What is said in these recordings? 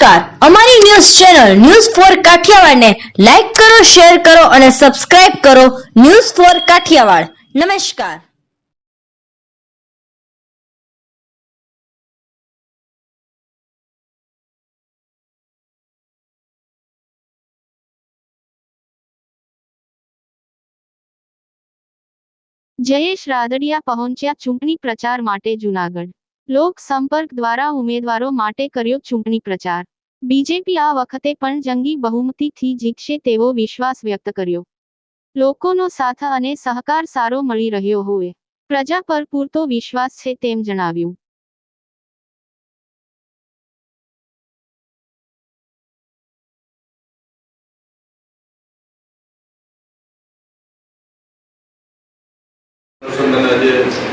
નમસ્કાર. અમારી news channel news four કાઠિયાવાડને લાઈક કરો, શેર કરો અને સબસ્ક્રાઇબ કરો ન્યૂઝ ફોર કાઠિયાવાડ. નમસ્કાર. જયેશ રાદડિયા પહોંચ્યા ચૂંટણી પ્રચાર માટે જૂનાગઢ. લોક સંપર્ક દ્વારા ઉમેદવારો માટે કર્યો ચૂંટણી પ્રચાર. બીજેપી આ વખતે પણ જંગી બહુમતીથી જીતશે તેવો વિશ્વાસ વ્યક્ત કર્યો. લોકોનો સાથ અને સહકાર સારો મળી રહ્યો હોય પ્રજા પર પૂરતો વિશ્વાસ છે તેમ જણાવ્યું. આજે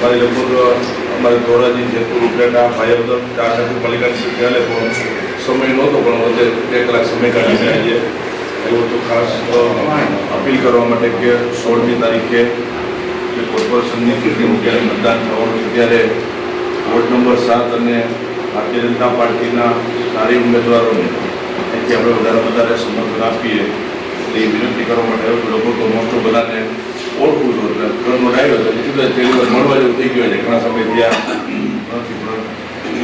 મારી લગભગ અમારે ધોરાજી જેતપુર ઉપલેટા ભાઈઓદર ચાર નગરપાલિકાની ત્યારે પણ સમય નહોતો, પણ વચ્ચે બે કલાક સમય કાઢીને આજે એવું તો ખાસ અપીલ કરવા માટે કે સોળમી તારીખે જે કોર્પોરેશનની ચૂંટણીનું જ્યારે મતદાન થવાનું છે, ત્યારે વોર્ડ નંબર સાત અને ભારતીય જનતા પાર્ટીના સારી ઉમેદવારોને અહીંથી આપણે વધારે વધારે સમર્થન આપીએ. એટલે એ વિનંતી કરવા માટે લોકો તો મોસ્ટ બધાને ઓળખું આવ્યો તો એટલે પહેલી વાર મળવા જેવું થઈ ગયું છે. ઘણા સમય ત્યાં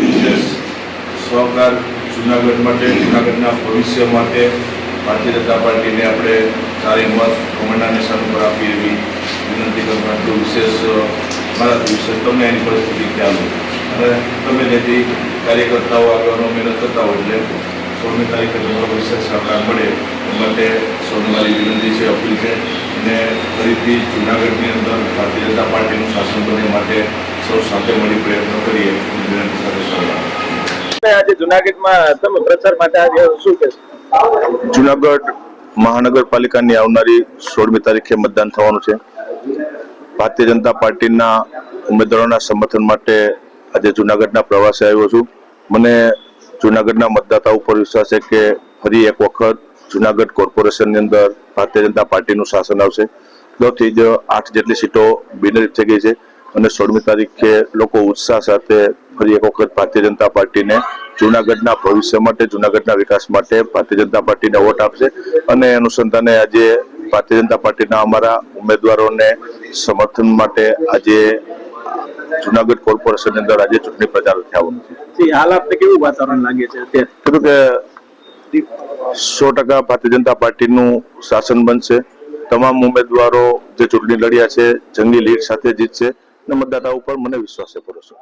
વિશેષ સહકાર જુનાગઢ માટે, જુનાગઢના ભવિષ્ય માટે ભારતીય જનતા પાર્ટીને આપણે સારી મત કમળના નિશાન પર આપી એવી વિનંતી કરવા આટલું વિશેષ, મારાથી વિશેષ તમને એની પરિસ્થિતિ ખ્યાલ અને તમે જેથી કાર્યકર્તાઓ આગળનો મહેનત કરતા હોય એટલે સોળમી તારીખે તમારો વિશેષ સહકાર મળે. એ માટે સૌને મારી વિનંતી છે, અપીલ છે. અને ફરીથી જુનાગઢની અંદર ભારતીય જનતા પાર્ટીનું શાસન બને માટે સૌ સાથે મળી પ્રયત્નો કરીએ. વિનંતી સાથે આજે જુનાગઢમાં તમે પ્રચાર માટે આવ્યા શું કહેશો? જુનાગઢ મહાનગરપાલિકાની આવનારી સોળમી તારીખે મતદાન થવાનું છે. ભારતીય જનતા પાર્ટીના ઉમેદવારોના સમર્થન માટે આજે જુનાગઢના પ્રવાસે આવ્યો છું. મને જુનાગઢના મતદાતા ઉપર વિશ્વાસ છે કે ફરી એક વખત જુનાગઢ કોર્પોરેશનની અંદર ભારતીય જનતા પાર્ટીનું શાસન આવશે. દોથી જ આઠ જેટલી સીટો બિનરીત થઈ ગઈ છે અને સોળમી તારીખે લોકો ઉત્સાહ સાથે ફરી એક વખત ભારતીય જનતા પાર્ટીને જુનાગઢના ભવિષ્ય માટે જુનાગઢના વિકાસ માટે ભારતીય જનતા પાર્ટીને વોટ આપશે. અને એ અનુસંધાને આજે ભારતીય જનતા પાર્ટીના અમારા ઉમેદવારોને સમર્થન માટે આજે જુનાગઢ કોર્પોરેશનની અંદર આજે ચૂંટણી પ્રચાર થયા છે હાલ આપને કેવું વાતાવરણ લાગે છે અત્યારે? કે સો ટકા ભારતીય જનતા પાર્ટીનું શાસન બનશે. તમામ ઉમેદવારો જે ચૂંટણી લડ્યા છે, જંગી લીડ સાથે જીતશે અને મતદાતા ઉપર મને વિશ્વાસ છે, ભરોસો